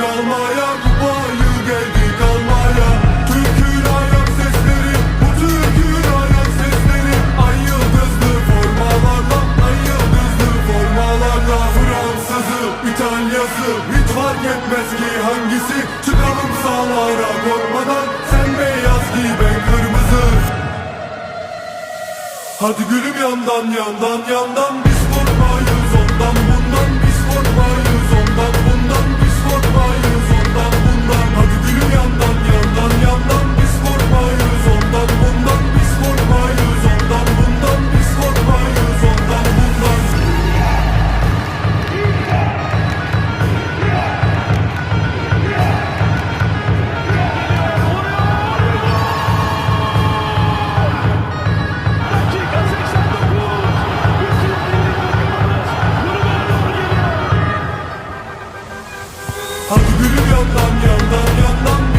kalmaya Kupayı geldik almaya Türk'ün ayak sesleri Bu Türk'ün ayak sesleri. Ay yıldızlı formalarla Ay yıldızlı formalarla. Fransızı, İtalyası Hiç fark etmez ki hangisi. Çıkalım sahalara korkmadan Sen beyaz giy ben kırmızı. Hadi gülüm yandan yandan yandan Biz Hadi gülüm yandan yandan yandan.